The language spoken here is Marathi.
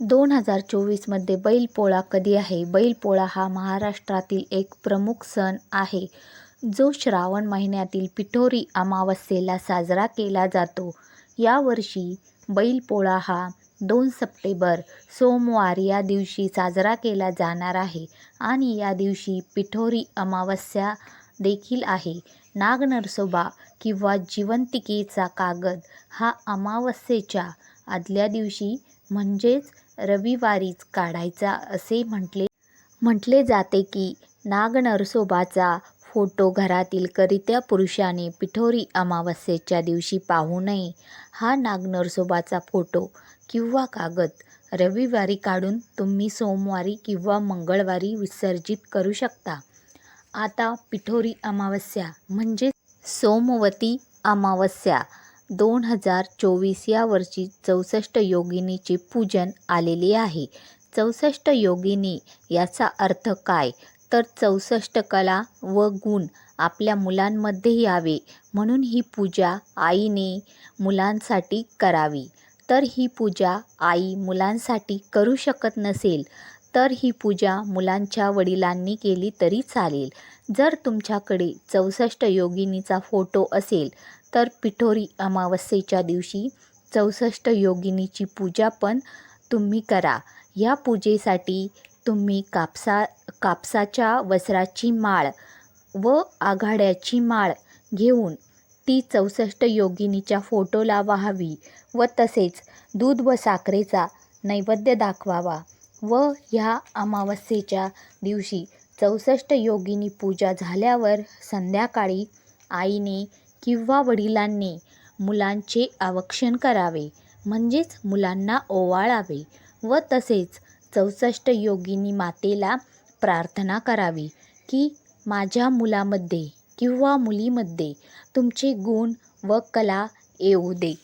दोन हजार चोवीसमध्ये बैलपोळा कधी आहे? बैलपोळा हा महाराष्ट्रातील एक प्रमुख सण आहे जो श्रावण महिन्यातील पिठोरी अमावस्येला साजरा केला जातो. यावर्षी बैलपोळा हा दोन सप्टेंबर सोमवार या दिवशी साजरा केला जाणार आहे आणि या दिवशी पिठोरी अमावस्या देखील आहे. नागनरसोबा किंवा जिवंतिकेचा कागद हा अमावस्येच्या आदल्या दिवशी म्हणजेच रविवारीच काढायचा असे म्हटले. म्हटले जाते की नागनरसोबाचा फोटो घरातील करित्या पुरुषाने पिठोरी अमावस्येच्या दिवशी पाहू नये. हा नागनरसोबाचा फोटो किंवा कागद रविवारी काढून तुम्ही सोमवारी किंवा मंगळवारी विसर्जित करू शकता. आता पिठोरी अमावस्या म्हणजे सोमवती अमावस्या दोन हजार चोवीस या वर्षी चौसष्ट योगिनीचे पूजन आलेले आहे. चौसष्ट योगिनी याचा अर्थ काय? तर चौसष्ट कला व गुण आपल्या मुलांमध्ये यावे म्हणून ही पूजा आईने मुलांसाठी करावी. तर ही पूजा आई मुलांसाठी करू शकत नसेल तर ही पूजा मुलांच्या वडिलांनी केली तरी चालेल. जर तुमच्याकडे चौसष्ट योगिनीचा फोटो असेल तर पिठोरी अमावस्येच्या दिवशी चौसष्ट योगिनीची पूजा पण तुम्ही करा. या पूजेसाठी तुम्ही कापसा कापसाच्या वस्त्राची माळ व आघाड्याची माळ घेऊन ती चौसष्ट योगिनीच्या फोटोला वाहावी व तसेच दूध व साखरेचा नैवेद्य दाखवावा व ह्या अमावस्येच्या दिवशी चौसष्ट योगिनी पूजा झाल्यावर संध्याकाळी आईने किंवा वडिलांनी मुलांचे आवक्षण करावे म्हणजेच मुलांना ओवाळावे व तसेच चौसष्ट योगिनी मातेला प्रार्थना करावी की माझ्या मुलामध्ये किंवा मुलीमध्ये तुमचे गुण व कला येऊ दे.